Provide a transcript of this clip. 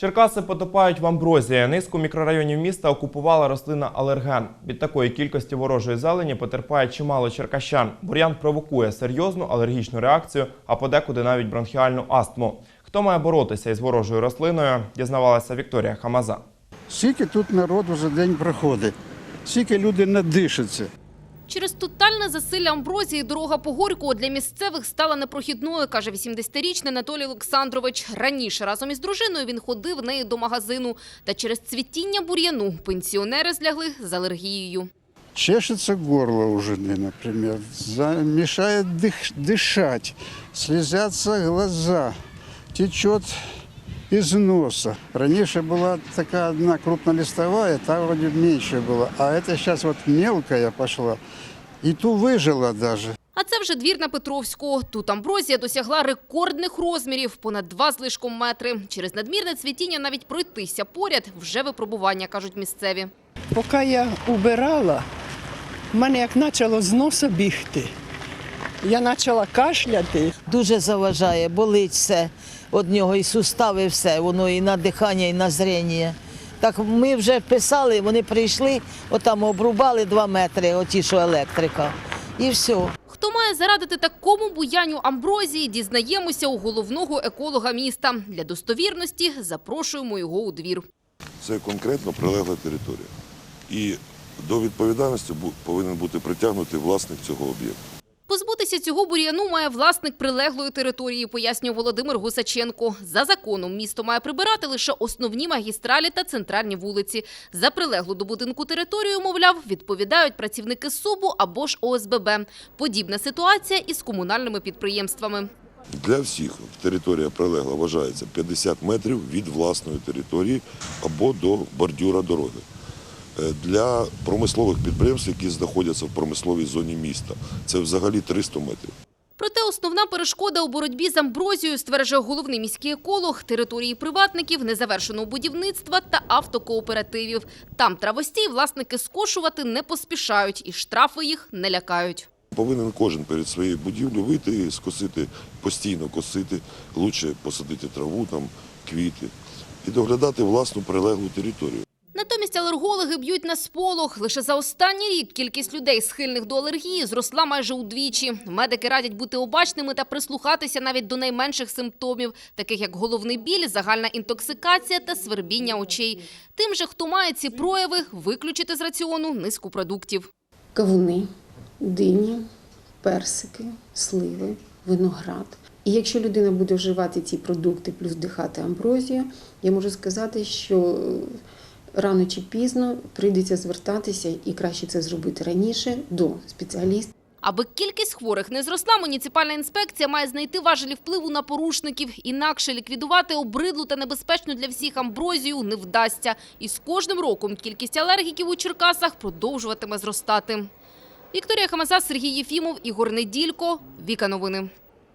Черкаси потопають в амброзії. Низку мікрорайонів міста окупувала рослина алерген. Від такої кількості ворожої зелені потерпає чимало черкащан. Бур'ян провокує серйозну алергічну реакцію, а подекуди навіть бронхіальну астму. Хто має боротися із ворожою рослиною, дізнавалася Вікторія Хамаза. Скільки тут народ вже день проходить, скільки люди надишаться Через тотальне засилля амброзії дорога по Горького для місцевих стала непрохідною, каже 80-річний Анатолій Олександрович. Раніше разом із дружиною він ходив нею до магазину. Та через цвітіння бур'яну пенсіонери злягли з алергією. Чешется горло у жены, например, за- мешает дых- дышать, слезятся глаза, течет из носа. Раньше была такая одна крупнолистовая, та вроде меньше была, а это сейчас вот мелкая пошла. И ту выжила даже. А це вже двір на Петровську. Тут амброзія досягла рекордних розмірів – понад два з лишком метри. Через надмірне цвітіння навіть пройтися поряд – вже випробування, кажуть місцеві. Поки я убирала, в мене як почало з носа бігти. Я почала кашляти. дуже заважає, болить все від нього, і сустави, все, воно і на дихання, і на зрення. Так ми вже писали, вони прийшли, отам обрубали два метри, оті, що електрика, і все. Хто має зарадити такому буянню амброзії, дізнаємося у головного еколога міста. Для достовірності запрошуємо його у двір. Це конкретно прилегла територія. І до відповідальності повинен бути притягнутий власник цього об'єкту. Позбутися цього бур'яну має власник прилеглої території, пояснює Володимир Гусаченко. За законом місто має прибирати лише основні магістралі та центральні вулиці. За прилеглу до будинку територію, мовляв, відповідають працівники СУБу або ж ОСББ. Подібна ситуація із комунальними підприємствами. Для всіх територія прилегла вважається 50 метрів від власної території або до бордюра дороги. Е, Для промислових підприємств, які знаходяться в промисловій зоні міста, це взагалі 300 метрів. Проте основна перешкода у боротьбі з амброзією, стверджує головний міський еколог, території приватників, незавершеного будівництва та автокооперативів. Там травостій власники скошувати не поспішають і штрафи їх не лякають. Повинен кожен перед своєю будівлею вийти і скосити, постійно косити, лучше посадити траву, там, квіти і доглядати власну прилеглу територію. Алергологи б'ють на сполох. Лише за останній рік кількість людей, схильних до алергії, зросла майже удвічі. Медики радять бути обачними та прислухатися навіть до найменших симптомів, таких як головний біль, загальна інтоксикація та свербіння очей. Тим же, хто має ці прояви, виключити з раціону низку продуктів. кавуни, дині, персики, сливи, виноград. І якщо людина буде вживати ці продукти плюс вдихати амброзію, я можу сказати, що рано чи пізно прийдеться звертатися і краще це зробити раніше до спеціаліста. Аби кількість хворих не зросла, муніципальна інспекція має знайти важелі впливу на порушників. Інакше ліквідувати обридлу та небезпечну для всіх амброзію не вдасться. І з кожним роком кількість алергіків у Черкасах продовжуватиме зростати. Вікторія Хамаза, Сергій Єфімов, Ігор Неділько. Віка новини.